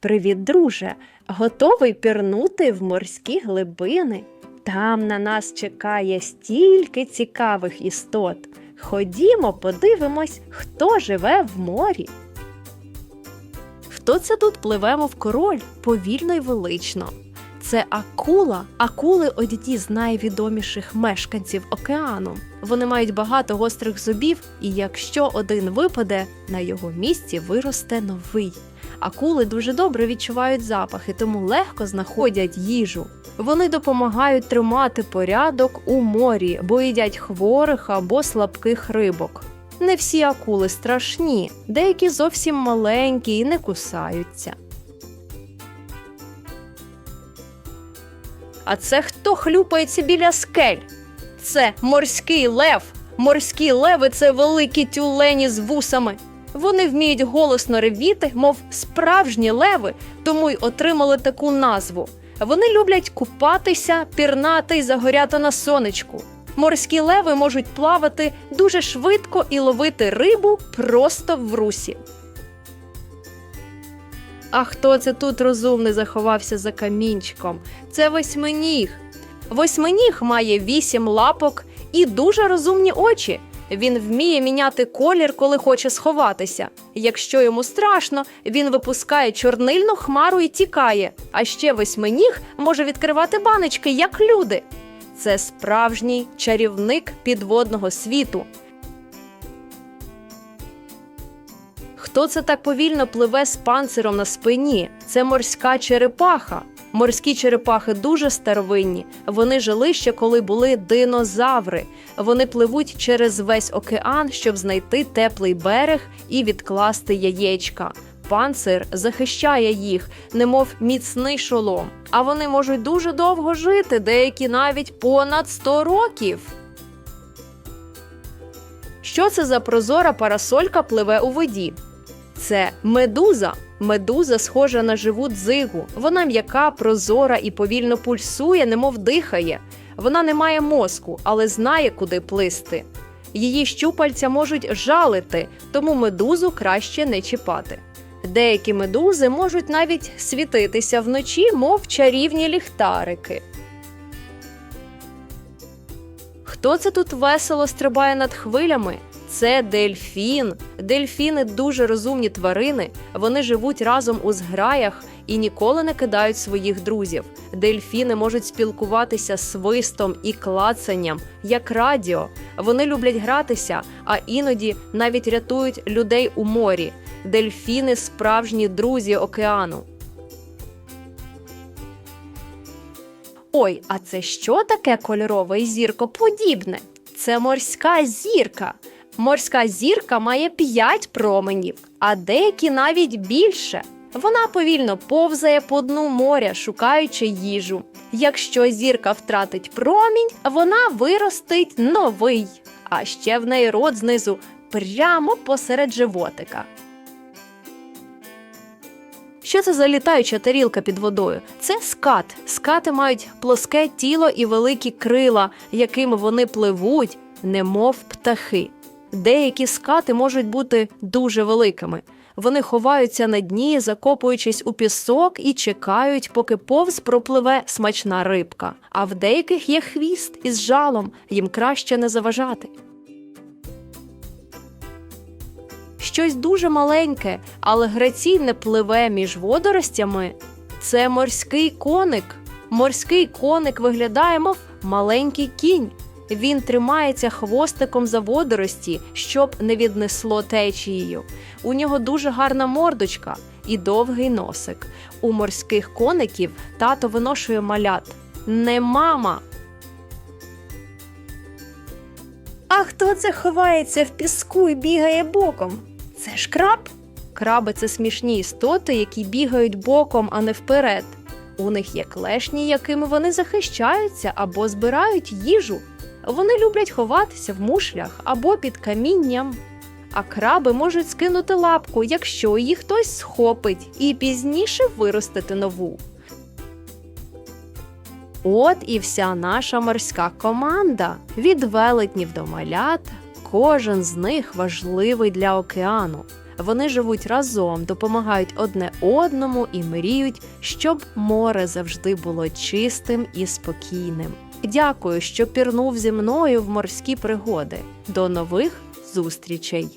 Привіт, друже! Готовий пірнути в морські глибини? Там на нас чекає стільки цікавих істот. Ходімо, подивимось, хто живе в морі. Хто це тут пливе, в король, повільно й велично? Це акула. Акули одні з найвідоміших мешканців океану. Вони мають багато гострих зубів, і якщо один випаде, на його місці виросте новий. Акули дуже добре відчувають запахи, тому легко знаходять їжу. Вони допомагають тримати порядок у морі, бо їдять хворих або слабких рибок. Не всі акули страшні, деякі зовсім маленькі і не кусаються. А це хто хлюпається біля скель? Це морський лев. Морські леви це великі тюлені з вусами. Вони вміють голосно ревіти, мов справжні леви, тому й отримали таку назву. Вони люблять купатися, пірнати й загоряти на сонечку. Морські леви можуть плавати дуже швидко і ловити рибу просто в русі. А хто це тут розумний заховався за камінчиком? Це восьминіг. Восьминіг має вісім лапок і дуже розумні очі. Він вміє міняти колір, коли хоче сховатися. Якщо йому страшно, він випускає чорнильну хмару і тікає. А ще восьминіг може відкривати баночки, як люди. Це справжній чарівник підводного світу. Хто це так повільно пливе з панциром на спині? Це морська черепаха. Морські черепахи дуже старовинні. Вони жили ще коли були динозаври. Вони пливуть через весь океан, щоб знайти теплий берег і відкласти яєчка. Панцир захищає їх, немов міцний шолом. А вони можуть дуже довго жити, деякі навіть понад 100 років. Що це за прозора парасолька пливе у воді? Це медуза. Медуза схожа на живу дзигу. Вона м'яка, прозора і повільно пульсує, немов дихає. Вона не має мозку, але знає, куди плисти. Її щупальця можуть жалити, тому медузу краще не чіпати. Деякі медузи можуть навіть світитися вночі, мов чарівні ліхтарики. Хто це тут весело стрибає над хвилями? Це дельфін. Дельфіни дуже розумні тварини. Вони живуть разом у зграях і ніколи не кидають своїх друзів. Дельфіни можуть спілкуватися свистом і клацанням, як радіо. Вони люблять гратися, а іноді навіть рятують людей у морі. Дельфіни справжні друзі океану. Ой, а це що таке кольорове і зіркоподібне? Це морська зірка. Морська зірка має п'ять променів, а деякі навіть більше. Вона повільно повзає по дну моря, шукаючи їжу. Якщо зірка втратить промінь, вона виростить новий. А ще в неї рот знизу прямо посеред животика. Що це за літаюча тарілка під водою? Це скат. Скати мають плоске тіло і великі крила, якими вони пливуть, немов птахи. Деякі скати можуть бути дуже великими. Вони ховаються на дні, закопуючись у пісок і чекають, поки повз пропливе смачна рибка. А в деяких є хвіст із жалом, їм краще не заважати. Щось дуже маленьке, але граційне пливе між водоростями. Це морський коник. Морський коник виглядає, мов маленький кінь. Він тримається хвостиком за водорості, щоб не віднесло течією. У нього дуже гарна мордочка і довгий носик. У морських коників тато виношує малят. Не мама. А хто це ховається в піску і бігає боком? Це ж краб? Краби це смішні істоти, які бігають боком, а не вперед. У них є клешні, якими вони захищаються або збирають їжу. Вони люблять ховатися в мушлях або під камінням. А краби можуть скинути лапку, якщо її хтось схопить, і пізніше виростити нову. От і вся наша морська команда. Від велетнів до малят. Кожен з них важливий для океану. Вони живуть разом, допомагають одне одному і мріють, щоб море завжди було чистим і спокійним. Дякую, що пірнув зі мною в морські пригоди. До нових зустрічей!